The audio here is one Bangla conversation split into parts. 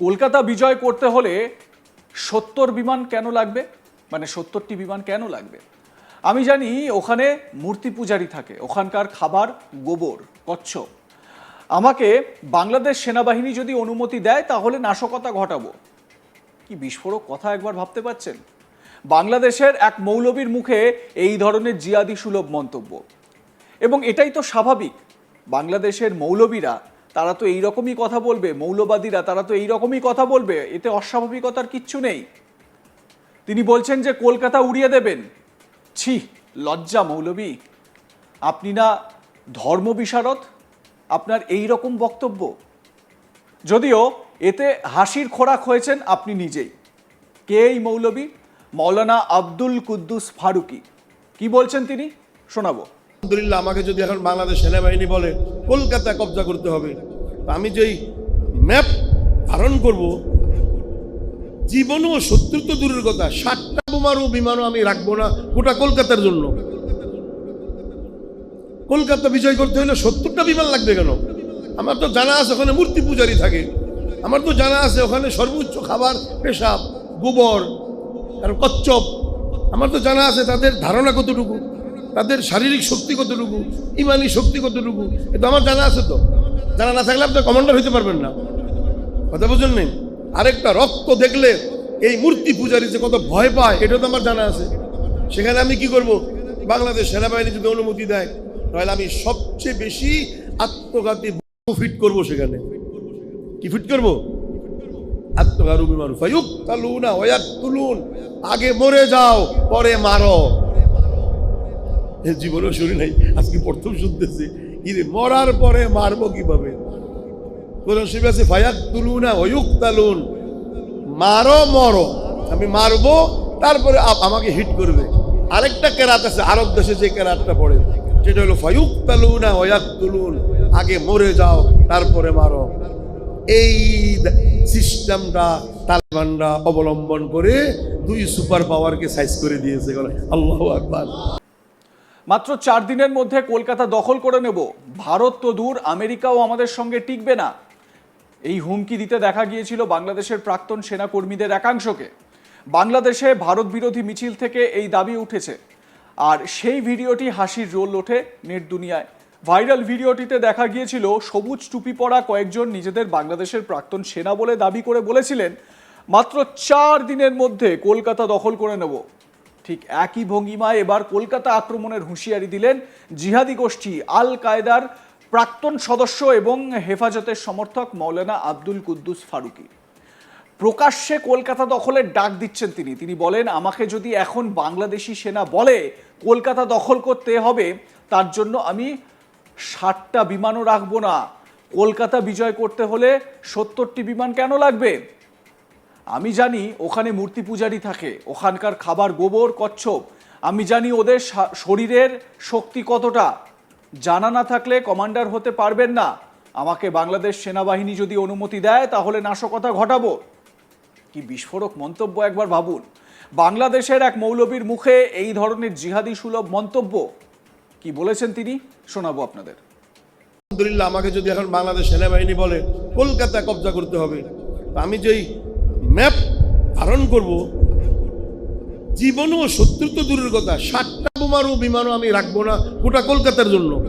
কলকাতা বিজয় করতে হলে সত্তর বিমান কেন লাগবে? মানে সত্তরটি বিমান কেন লাগবে? আমি জানি ওখানে মূর্তি পূজারি থাকে, ওখানকার খাবার গোবর কচ্ছপ আমাকে বাংলাদেশ সেনাবাহিনী যদি অনুমতি দেয়, তাহলে নাশকতা ঘটাবো। কি বিস্ফোরক কথা একবার ভাবতে পারছেন? বাংলাদেশের এক মৌলবীর মুখে এই ধরনের জিয়াদি সুলভ মন্তব্য। এবং এটাই তো স্বাভাবিক, বাংলাদেশের মৌলবীরা তারা তো এইরকমই কথা বলবে, মৌলবাদীরা তারা তো এইরকমই কথা বলবে, এতে অস্বাভাবিকতার কিচ্ছু নেই। তিনি বলছেন যে কলকাতা উড়িয়ে দেবেন। ছি, লজ্জা মৌলবী। আপনি না ধর্ম বিশারদ? আপনার এই রকম বক্তব্য। যদিও এতে হাসির খোরাক হয়েছেন আপনি নিজেই। কে এই মৌলবী? মৌলানা আব্দুল কুদ্দুস ফারুকি। কি বলছেন তিনি? শোনাবো। আলহামদুলিল্লাহ, আমাকে যদি এখন বাংলাদেশ সেনাবাহিনী বলে কলকাতা কবজা করতে হবে। আমি যেই ম্যাপ ধারণ করব, জীবনও শত্রু তো দূরের কথা। ষাটটা বোমারও বিমানও আমি রাখব না গোটা কলকাতার জন্য। কলকাতা বিজয় করতে হলে সত্তরটা বিমান লাগবে কেন? আমার তো জানা আছে ওখানে মূর্তি পূজারি থাকে। আমার তো জানা আছে ওখানে সর্বোচ্চ খাবার পেশাব, গোবর আর কচ্ছপ। আমার তো জানা আছে তাদের ধারণা কতটুকু? তাদের শারীরিক শক্তি কতটুকু, ইমানি শক্তি কতটুকু, এটা আমার জানা আছে তো। জানা না থাকলে আপনি কমান্ডার হইতে পারবেন না। কথা বুঝুন নেই? আরেকটা, রক্ত দেখলে এই মূর্তি পূজারি যে কত ভয় পায়, এটা তো আমার জানা আছে। সেখানে আমি কি করব? বাংলাদেশ সেনাবাহিনী যদি অনুমতি দেয়, তাহলে আমি সবচেয়ে বেশি আত্মঘাতী ফিট করব সেখানে। কি ফিট করব? আত্মঘাতী তুলুন আগে মরে যাও, পরে মারো। জীবনেও শুনি নাই, আজকে প্রথম শুনতেছি। ইরে, মরার পরে মারবো কীভাবে? আছে ফায়াক তুলুনা ওয়ুক তালুন মারো, মরো। আমি মারবো, তারপরে আমাকে হিট করবে। আরেকটা কেরাত আছে, আরব দেশে যে কেরাতটা পড়ে, সেটা হলো ফায়ুক তালুনা ওয়াক তুলুন আগে মরে যাও, তারপরে মারো। এই সিস্টেমটা তালেবানরা অবলম্বন করে দুই সুপার পাওয়ারকে সাইজ করে দিয়েছে আল্লাহ আকবার। মাত্র চার দিনের মধ্যে কলকাতা দখল করে নেব। ভারত তো দূর, আমেরিকাও আমাদের সঙ্গে টিকবে না। এই হুমকি দিতে দেখা গিয়েছিল বাংলাদেশের প্রাক্তন সেনাকর্মীদের একাংশকে। বাংলাদেশে ভারত বিরোধী মিছিল থেকে এই দাবি উঠেছে। আর সেই ভিডিওটি হাসির রোল ওঠে নেট দুনিয়ায়। ভাইরাল ভিডিওটিতে দেখা গিয়েছিল সবুজ টুপি পরা কয়েকজন নিজেদের বাংলাদেশের প্রাক্তন সেনা বলে দাবি করে বলেছিলেন, মাত্র চার দিনের মধ্যে কলকাতা দখল করে নেব। ঠিক একই ভঙ্গিমায় এবার কলকাতা আক্রমণের হুঁশিয়ারি দিলেন জিহাদি গোষ্ঠী আল কায়দার প্রাক্তন সদস্য এবং হেফাজতের সমর্থক মৌলানা আব্দুল কুদ্দুস ফারুকি। প্রকাশ্যে কলকাতা দখলের ডাক দিচ্ছেন তিনি। তিনি বলেন, আমাকে যদি এখন বাংলাদেশি সেনা বলে কলকাতা দখল করতে হবে, তার জন্য আমি ষাটটা বিমানও রাখব না। কলকাতা বিজয় করতে হলে সত্তরটি বিমান কেন লাগবে? আমি জানি ওখানে মূর্তি পূজারি থাকে, ওখানকার খাবার গোবর, কচ্ছপ। আমি জানি ওদের শরীরের শক্তি কতটা। জানা না থাকলে কমান্ডার হতে পারবেন না। আমাকে বাংলাদেশ সেনাবাহিনী যদি অনুমতি দেয়, তাহলে নাশকতা ঘটাবো। কি বিস্ফোরক মন্তব্য একবার ভাবুন। বাংলাদেশের এক মৌলবীর মুখে এই ধরনের জিহাদি সুলভ মন্তব্য। কি বলেছেন তিনি? শোনাবো আপনাদের। আলহামদুলিল্লাহ, আমাকে যদি এখন বাংলাদেশ সেনাবাহিনী বলে কলকাতা কবজা করতে হবে। আমি যেই ম্যাপ ধারণ করব। জীবনও শত্রু তো দূরের কথা। ষাটটা বোমারও বিমানও আমি রাখব না গোটা কলকাতার জন্য।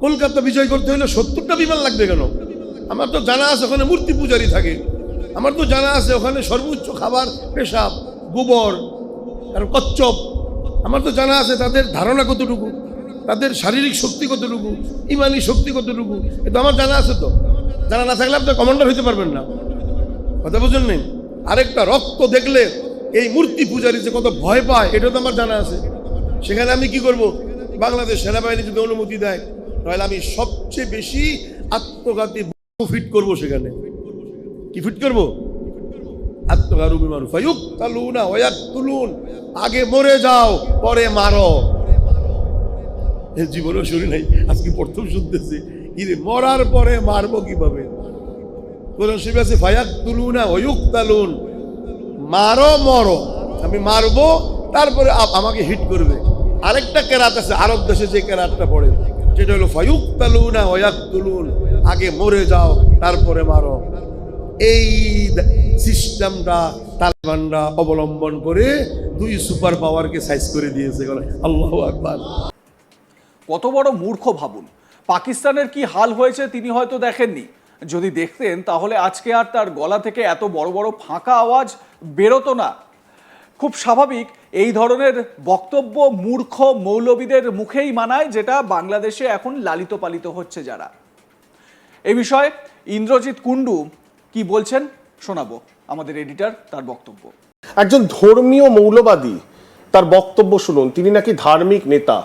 কলকাতা বিজয় করতে হলে সত্তরটা বিমান লাগবে কেন? আমার তো জানা আছে ওখানে মূর্তি পূজারি থাকে। আমার তো জানা আছে ওখানে সর্বোচ্চ খাবার পেশাব, গোবর, আর কচ্ছপ। আমার তো জানা আছে তাদের ধারণা কতটুকু? তাদের শারীরিক শক্তি কতটুকু? ইমানি শক্তি কতটুকু? এটা আমার জানা আছে তো। জানা না থাকলে আপনি কমান্ডার হইতে পারবেন না। কথা বুঝুন নেই? আরেকটা রক্ত দেখলে এই মূর্তি পূজারি যে কত ভয় পায় এটা তো আমার জানা আছে। সেখানে আমি কি করব? বাংলাদেশ সেনাবাহিনী যদি অনুমতি দেয়, তাহলে আমি সবচেয়ে বেশি আত্মঘাতী ফিট করব সেখানে। কি ফিট করব? আত্মঘাতী আগে মরে যাও, পরে মারো। জীবনেও শুনি নাই, আজকে প্রথম শুনতেছি। মরার পরে মারবো কীভাবে? মারো, মরো। আমি মারবো, তারপরে আমাকে হিট করবে। আরেকটা কেরাত আছে, আরব দেশে যে কেরাতটা পড়ে। সেটা হলো ফায়ুক তালুনা ওয়াক তুলুন আগে মরে যাও, তারপরে মারো। এই সিস্টেমটা তালেবানরা অবলম্বন করে দুই সুপার পাওয়ারকে সাইজ করে দিয়েছে। আল্লাহ আকবার। কত বড় মূর্খ ভাবুন। পাকিস্তানের কি হাল হয়েছে তিনি হয়তো দেখেননি। যদি দেখতেন, তাহলে আজকে আর তার গলা থেকে এত বড় বড় ফাঁকা আওয়াজ বেরোতো না। খুব স্বাভাবিক, এই ধরনের বক্তব্য মূর্খ মৌলবীদের মুখেই মানায়, যেটা বাংলাদেশে এখন লালিত পালিত হচ্ছে যারা। এ বিষয়ে ইন্দ্রজিৎ কুণ্ডু কি বলছেন শোনাবো আমাদের এডিটর তার বক্তব্য। একজন ধর্মীয় মৌলবাদী তার বক্তব্য শুনুন, তিনি নাকি ধার্মিক নেতা।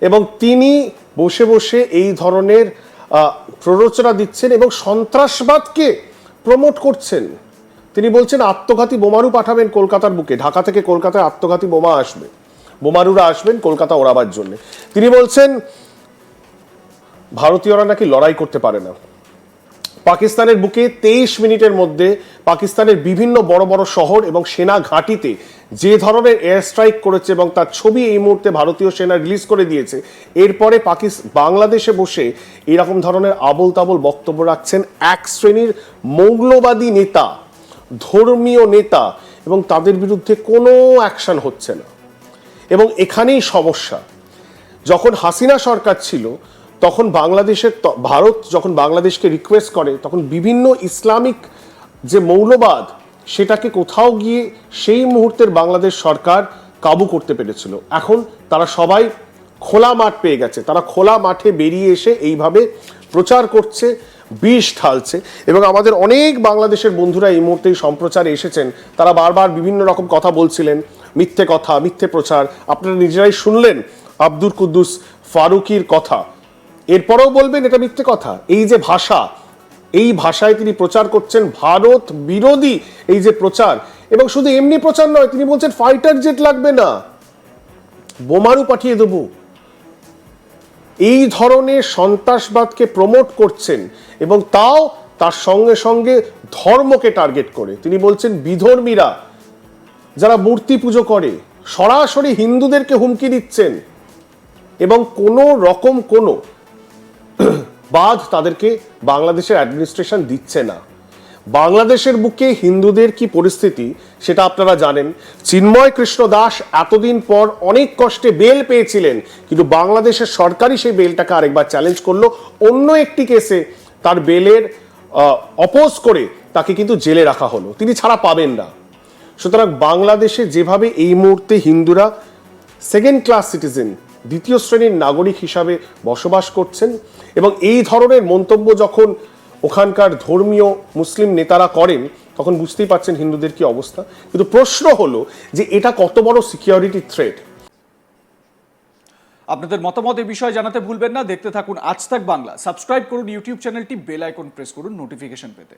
এবং তিনি বসে বসে এই ধরনের প্ররোচনা দিচ্ছেন এবং সন্ত্রাসবাদকে প্রমোট করছেন। তিনি বলছেন, আত্মঘাতী বোমারু পাঠাবেন কলকাতার বুকে। ঢাকা থেকে কলকাতায় আত্মঘাতী বোমা আসবে। বোমারুরা আসবেন কলকাতা ওড়াবার জন্য। তিনি বলছেন, ভারতীয়রা নাকি লড়াই করতে পারে না। পাকিস্তানের বুকে তেইশ মিনিটের মধ্যে পাকিস্তানের বিভিন্ন বড় বড় শহর এবং সেনা ঘাঁটিতে যে ধরনের এয়ার স্ট্রাইক করেছে এবং তার ছবি এই মুহূর্তে ভারতীয় সেনা রিলিজ করে দিয়েছে, এরপরে পাকিস্তান বাংলাদেশে বসে এরকম ধরনের আবল তাবল বক্তব্য রাখছেন এক শ্রেণির মৌলবাদী নেতা, ধর্মীয় নেতা এবং তাদের বিরুদ্ধে কোনো অ্যাকশন হচ্ছে না। এবং এখানেই সমস্যা, যখন হাসিনা সরকার ছিল, তখন বাংলাদেশের ভারত যখন বাংলাদেশকে রিকোয়েস্ট করে, তখন বিভিন্ন ইসলামিক যে মৌলবাদ সেটাকে কোথাও গিয়ে সেই মুহূর্তের বাংলাদেশ সরকার কাবু করতে পেরেছিল। এখন তারা সবাই খোলা মাঠ পেয়ে গেছে। তারা খোলা মাঠে বেরিয়ে এসে এইভাবে প্রচার করছে, বিষ ঢালছে এবং আমাদের অনেক বাংলাদেশের বন্ধুরা এই মুহূর্তে সম্প্রচারে এসেছেন। তারা বারবার বিভিন্ন রকম কথা বলছিলেন, মিথ্যে কথা, মিথ্যে প্রচার। আপনারা নিজেরাই শুনলেন আব্দুল কুদ্দুস ফারুকির কথা। এরপরেও বলবেন এটা মিথ্যে কথা। এই যে ভাষা এই ভাষায় তিনি প্রচার করছেন ভারত বিরোধী এই যে প্রচার। এবং শুধু এমনি প্রচার নয়, তিনি বলছেন ফাইটার জেট লাগবে না। বোমারু পাঠিয়ে দেবো। এই ধরনের সন্ত্রাসবাদকে প্রমোট করছেন এবং তাও তার সঙ্গে সঙ্গে ধর্মকে টার্গেট করে। তিনি বলছেন বিধর্মীরা যারা মূর্তি পুজো করে, সরাসরি হিন্দুদেরকে হুমকি দিচ্ছেন। এবং কোনো রকম কোনো বাদ তাদেরকে বাংলাদেশের অ্যাডমিনিস্ট্রেশন দিচ্ছে না। বাংলাদেশের বুকে হিন্দুদের কি পরিস্থিতি সেটা আপনারা জানেন। চিন্ময় কৃষ্ণ দাস এতদিন পর অনেক কষ্টে বেল পেয়েছিলেন, কিন্তু বাংলাদেশের সরকারই সেই বেলটাকে আরেকবার চ্যালেঞ্জ করল। অন্য একটি কেসে তার বেলের অপোজ করে তাকে কিন্তু জেলে রাখা হলো। তিনি ছাড়া পাবেন না। সুতরাং বাংলাদেশে যেভাবে এই মুহূর্তে হিন্দুরা সেকেন্ড ক্লাস সিটিজেন দ্বিতীয় শ্রেণির নাগরিক হিসাবে বসবাস করছেন এবং এই ধরনের মন্তব্য যখন ওখানকার ধর্মীয় মুসলিম নেতারা করেন, তখন বুঝতেই পারছেন হিন্দুদের কি অবস্থা। কিন্তু প্রশ্ন হলো যে এটা কত বড় সিকিউরিটি থ্রেট আপনাদের মতামত এই বিষয়ে জানাতে ভুলবেন না। দেখতে থাকুন আজ তাক বাংলা। সাবস্ক্রাইব করুন ইউটিউব চ্যানেলটি বেল আইকন প্রেস করুন নোটিফিকেশন পেতে।